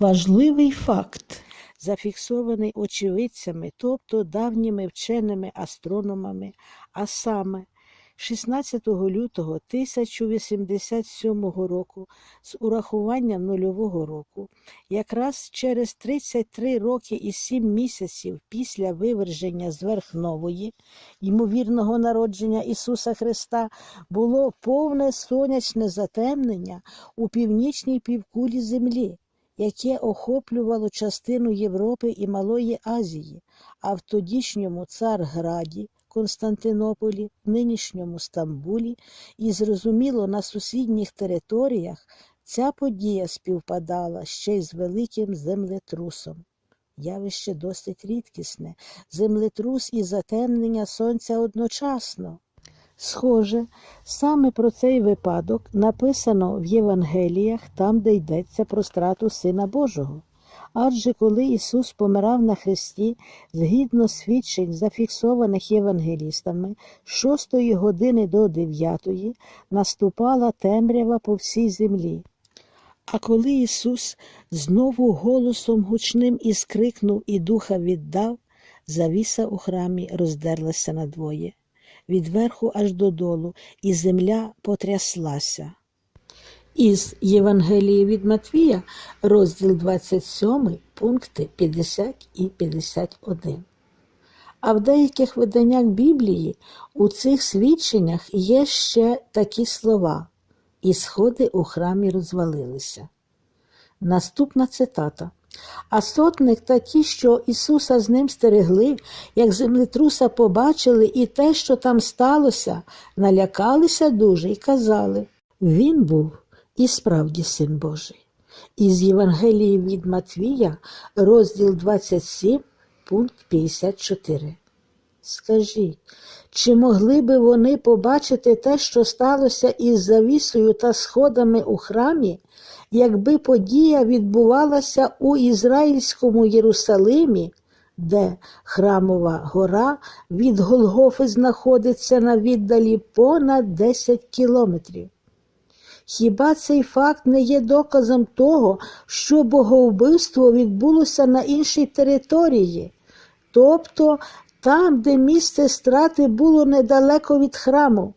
Важливий факт, зафіксований очевидцями, тобто давніми вченими астрономами, а саме 16 лютого 1087 року з урахуванням нульового року, якраз через 33 роки і 7 місяців після виверження зверхнової, ймовірного народження Ісуса Христа, було повне сонячне затемнення у північній півкулі Землі, яке охоплювало частину Європи і Малої Азії, а в тодішньому Царграді, Константинополі, нинішньому Стамбулі і, зрозуміло, на сусідніх територіях ця подія співпадала ще й з великим землетрусом. Явище досить рідкісне, землетрус і затемнення сонця одночасно. Схоже, саме про цей випадок написано в Євангеліях, там, де йдеться про страту Сина Божого. Адже коли Ісус помирав на хресті, згідно свідчень, зафіксованих євангелістами, з 6 години до 9 наступала темрява по всій землі. А коли Ісус знову голосом гучним іскрикнув і духа віддав, завіса у храмі роздерлася надвоє, від верху аж додолу, і земля потряслася. Із Євангелії від Матвія, розділ 27, пункти 50 і 51. А в деяких виданнях Біблії у цих свідченнях є ще такі слова і сходи у храмі розвалилися. Наступна цитата. А сотник та ті, що Ісуса з ним стерегли, як землетруса побачили і те, що там сталося, налякалися дуже і казали Він був і справді син Божий. Із Євангелії від Матвія, розділ 27, пункт 54. Скажіть, чи могли би вони побачити те, що сталося із завісою та сходами у храмі, якби подія відбувалася у Ізраїльському Єрусалимі, де храмова гора від Голгофи знаходиться на віддалі понад 10 кілометрів? Хіба цей факт не є доказом того, що боговбивство відбулося на іншій території, тобто там, де місце страти було недалеко від храму?